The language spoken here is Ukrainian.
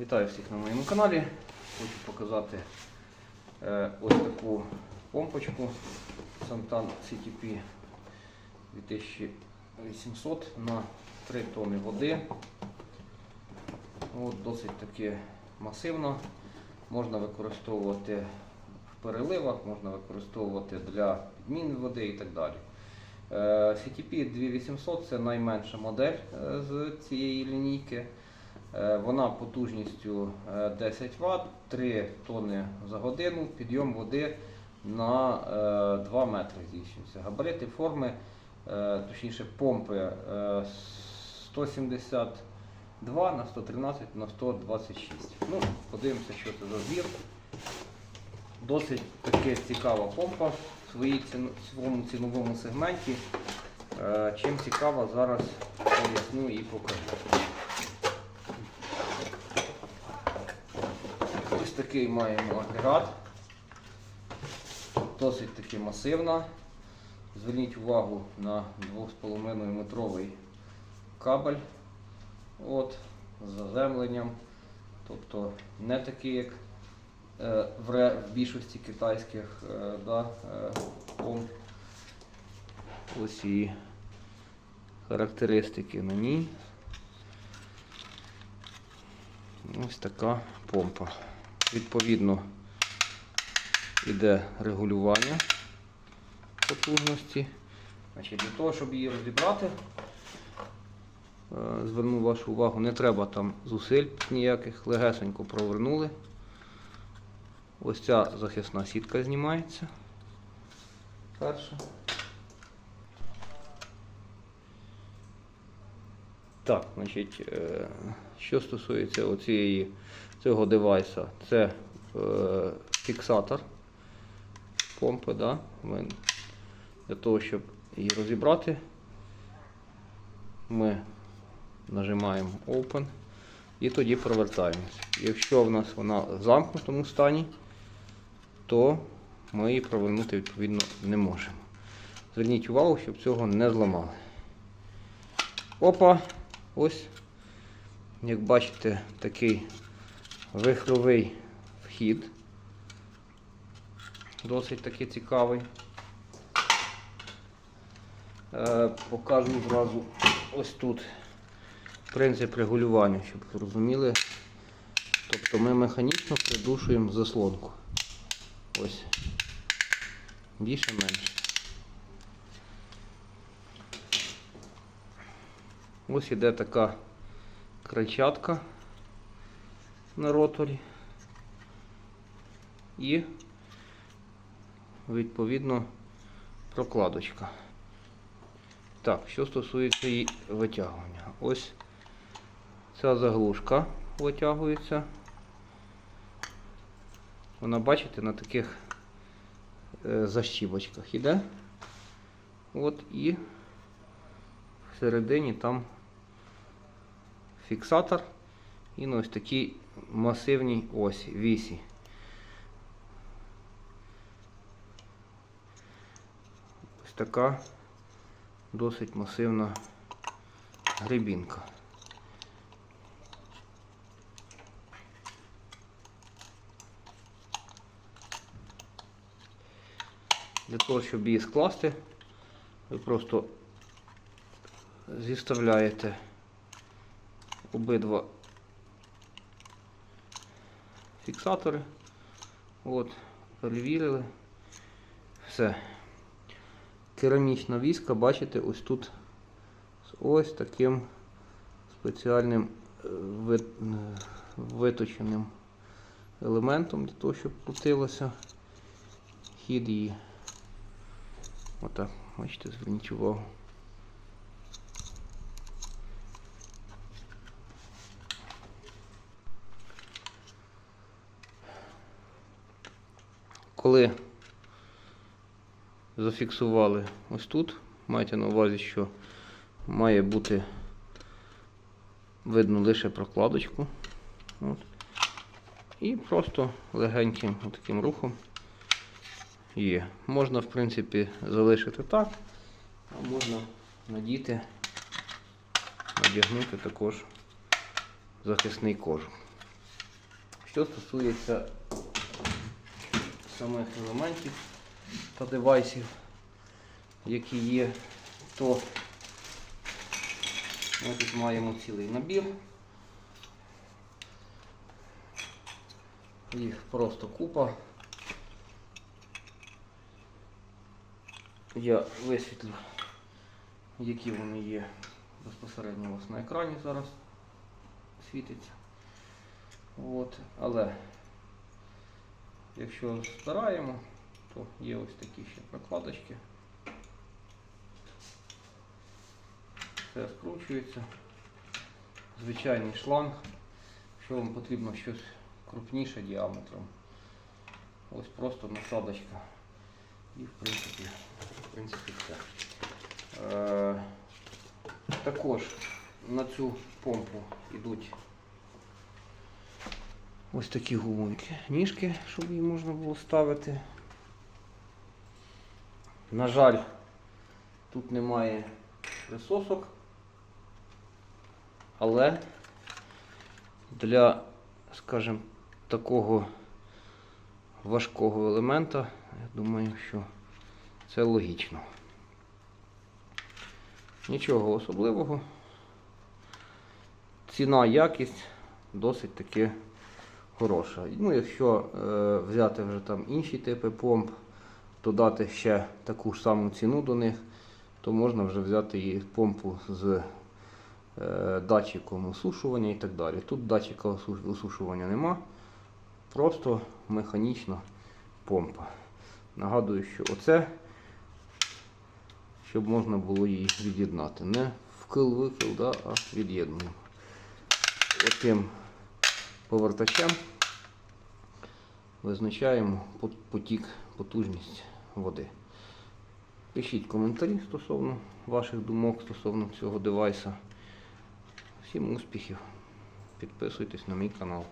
Вітаю всіх на моєму каналі. Хочу показати е, ось таку помпочку Santan CTP 2800 на 3 тони води. От, досить таки масивна. Можна використовувати в переливах, можна використовувати для підміни води і так далі. Е, CTP 2800 це найменша модель е, з цієї лінійки. Е, Вона потужністю е, 10 Вт, 3 тонни за годину, підйом води на е, 2 метри здійснюється. Габарити форми, е, точніше помпи е, 172 на 113 на 126. Ну, подивимося, що це за збір. Досить таки цікава помпа в своєму ціновому сегменті. Е, Чим цікава, зараз поясню і покажу. Ось такий маємо агрегат. Досить таки масивна. Зверніть увагу на 2,5 метровий кабель От, з заземленням. Тобто не такий, як е, в, більшості китайських е, да, е, помп. Ось і характеристики на ній. Ось така помпа. Відповідно, йде регулювання потужності. Значить, для того, щоб її розібрати, е, зверну вашу увагу, не треба там зусиль ніяких, легесенько провернули. Ось ця захисна сітка знімається. Перша. Так, значить, е, що стосується оцієї, цього девайса, це е, фіксатор помпи. Да? Ми, для того, щоб її розібрати, ми нажимаємо Open і тоді провертаємось. Якщо в нас вона в замкнутому стані, то ми її провернути відповідно не можемо. Зверніть увагу, щоб цього не зламали. Опа! Ось, як бачите, такий вихровий вхід. Досить таки цікавий. Е, покажу зразу ось тут принцип регулювання, щоб ви розуміли. Тобто ми механічно придушуємо заслонку. Ось. Більше-менше. Ось іде така кричатка на роторі. І відповідно прокладочка. Так, що стосується її витягування. Ось ця заглушка витягується. Вона, бачите, на таких е, защіпочках іде. От і всередині там фіксатор і на ось такій масивній осі, вісі. Ось така досить масивна грибінка. Для того, щоб її скласти, ви просто зіставляєте обидва фіксатори. От, перевірили. Все. Керамічна віска, бачите, ось тут з ось таким спеціальним е, виточеним елементом для того, щоб крутилося хід її. Отак, бачите, зверніть увагу. Коли зафіксували ось тут, майте на увазі, що має бути видно лише прокладочку. От. І просто легеньким таким рухом є. Можна, в принципі, залишити так, а можна надіти, надягнути також захисний кожух. Що стосується самих елементів та девайсів, які є, то ми тут маємо цілий набір. Їх просто купа. Я висвітлю, які вони є безпосередньо у вас на екрані зараз світиться. От. Але якщо збираємо, то є ось такі ще прокладочки. Все скручується. Звичайний шланг. Якщо вам потрібно щось крупніше діаметром, ось просто насадочка. І в принципі, в принципі все. Е, також на цю помпу йдуть ось такі гумові ніжки, щоб її можна було ставити. На жаль, тут немає присосок, але для, скажімо, такого важкого елемента, я думаю, що це логічно. Нічого особливого. Ціна, якість досить таки хороша. Ну, якщо е, взяти вже там інші типи помп, додати ще таку ж саму ціну до них, то можна вже взяти і помпу з е, датчиком осушування і так далі. Тут датчика осу- осушування нема, просто механічна помпа. Нагадую, що оце, щоб можна було її від'єднати. Не вкил-викил, да, а від'єднуємо. Отим повертачем визначаємо потік, потужність води. Пишіть коментарі стосовно ваших думок стосовно цього девайса. Всім успіхів! Підписуйтесь на мій канал.